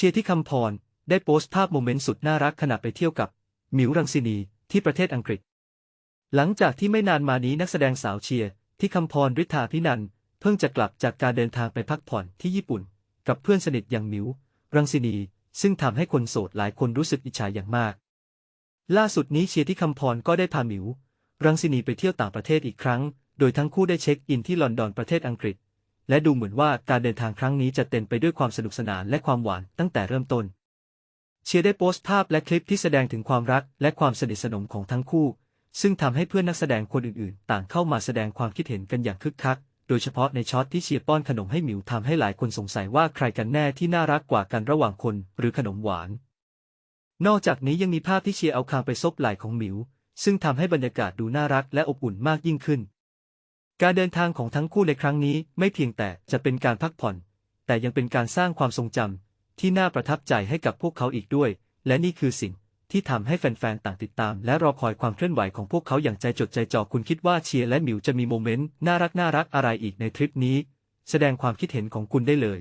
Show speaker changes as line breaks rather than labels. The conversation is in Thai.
เชียร์ที่คำพร ได้โพสต์ภาพโมเมนต์สุดน่ารักขณะไปเที่ยวกับ หมิวรังสินีที่ประเทศอังกฤษ หลังจากที่ไม่นานมานี้นักแสดงสาวเชียร์ที่คำพรฤทธาพินัน เพิ่งจะกลับจากการเดินทางไปพักผ่อนที่ญี่ปุ่น กับเพื่อนสนิทอย่างหมิว รังสินี ซึ่งทำให้คนโสดหลายคนรู้สึกอิจฉาอย่างมาก ล่าสุดนี้เชียร์ที่คำพรก็ได้พาหมิว รังสินีไปเที่ยวต่างประเทศอีกครั้ง โดยทั้งคู่ได้เช็คอินที่ลอนดอนประเทศอังกฤษ และดูเหมือนว่าการเดินทางครั้งนี้จะเต็มไปด้วยความสนุกสนานและความหวานตั้งแต่เริ่มต้น เชียร์ได้โพสต์ภาพและคลิปที่แสดงถึงความรักและความสนิทสนมของทั้งคู่ ซึ่งทำให้เพื่อนนักแสดงคนอื่นๆ ต่างเข้ามาแสดงความคิดเห็นกันอย่างคึกคัก โดยเฉพาะในช็อตที่เชียร์ป้อนขนมให้หมิวทำให้หลายคนสงสัยว่าใครกันแน่ที่น่ารักกว่ากันระหว่างคนหรือขนมหวาน นอกจากนี้ยังมีภาพที่เชียร์เอาคางไปซบไหล่ของหมิว ซึ่งทำให้บรรยากาศดูน่ารักและอบอุ่นมากยิ่งขึ้น การเดินทางของทั้งคู่ในครั้งนี้ไม่เพียงแต่จะเป็นการพักผ่อน แต่ยังเป็นการสร้างความทรงจำที่น่าประทับใจให้กับพวกเขาอีกด้วย และนี่คือสิ่งที่ทำให้แฟนๆ ต่างติดตาม และรอคอยความเคลื่อนไหวของพวกเขาอย่างใจจดใจจ่อคุณคิดว่าเชียร์และหมิวจะมีโมเมนต์น่ารักน่ารักอะไรอีกในทริปนี้ แสดงความคิดเห็นของคุณได้เลย